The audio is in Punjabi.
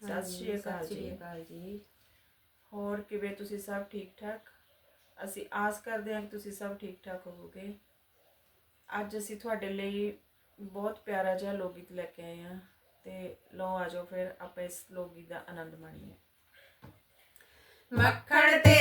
ਸਤਿ ਸ਼੍ਰੀ ਅਕਾਲ ਜੀ। ਅਕਾਲ ਜੀ। ਹੋਰ ਕਿਵੇਂ ਤੁਸੀਂ ਸਭ ਠੀਕ ਠਾਕ? ਅਸੀਂ ਆਸ ਕਰਦੇ ਹਾਂ ਕਿ ਤੁਸੀਂ ਸਭ ਠੀਕ ਠਾਕ ਹੋਵੋਗੇ। ਅੱਜ ਅਸੀਂ ਤੁਹਾਡੇ ਲਈ ਬਹੁਤ ਪਿਆਰਾ ਜਿਹਾ ਲੋਕ ਗੀਤ ਲੈ ਕੇ ਆਏ ਹਾਂ ਤੇ ਲਓ ਆਜੋ ਫਿਰ ਆਪਾਂ ਇਸ ਲੋਕ ਗੀਤ ਦਾ ਆਨੰਦ ਮਾਣੀਏ। ਮੱਖਣ ਤੇ